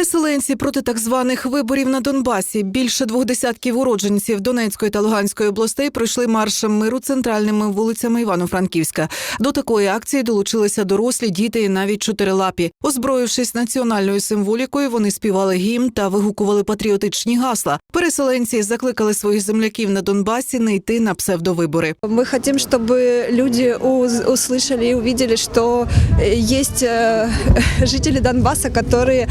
Переселенці проти так званих виборів на Донбасі. Більше двох десятків уродженців Донецької та Луганської областей пройшли маршем миру центральними вулицями Івано-Франківська. До такої акції долучилися дорослі, діти і навіть чотирилапі. Озброївшись національною символікою, вони співали гімн та вигукували патріотичні гасла. Переселенці закликали своїх земляків на Донбасі не йти на псевдовибори. Мы хотим, чтобы люди уз- услышали и увидели, что э, есть э, жители Донбасса, которые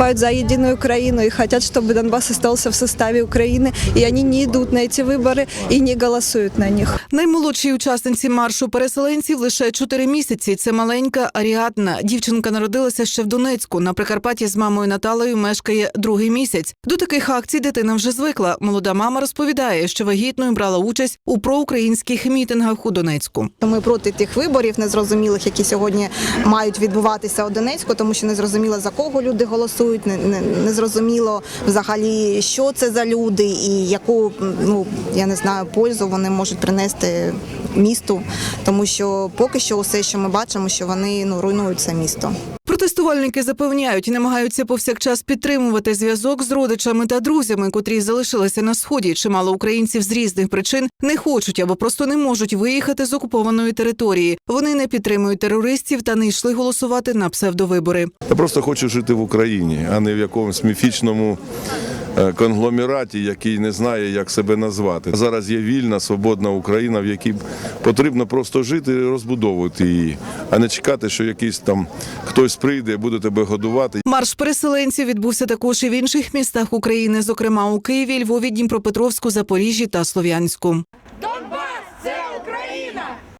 выступают за единую Украину и хотят, чтобы Донбасс остался в составе Украины, и они не идут на эти выборы и не голосуют на них. Наймолодшій учасниці маршу переселенців лише чотири місяці. Це маленька Аріадна. Дівчинка народилася ще в Донецьку. На Прикарпатті з мамою Наталею мешкає другий місяць. До таких акцій дитина вже звикла. Молода мама розповідає, що вагітною брала участь у проукраїнських мітингах у Донецьку. Ми проти тих виборів незрозумілих, які сьогодні мають відбуватися у Донецьку, тому що не зрозуміло за кого люди голосують, не, не, не зрозуміло взагалі, що це за люди і яку ну я не знаю пользу вони можуть принести місту, тому що поки що усе, що ми бачимо, що вони ну руйнують це місто. Протестувальники запевняють, намагаються повсякчас підтримувати зв'язок з родичами та друзями, котрі залишилися на сході. Чимало українців з різних причин не хочуть або просто не можуть виїхати з окупованої території. Вони не підтримують терористів та не йшли голосувати на псевдовибори. Я просто хочу жити в Україні, а не в якомусь міфічному конгломераті, який не знає, як себе назвати. Зараз є вільна, свободна Україна, в якій потрібно просто жити і розбудовувати її, а не чекати, що якийсь там хтось прийде, буде тебе годувати. Марш переселенців відбувся також і в інших містах України, зокрема у Києві, Львові, Дніпропетровську, Запоріжжі та Слов'янську.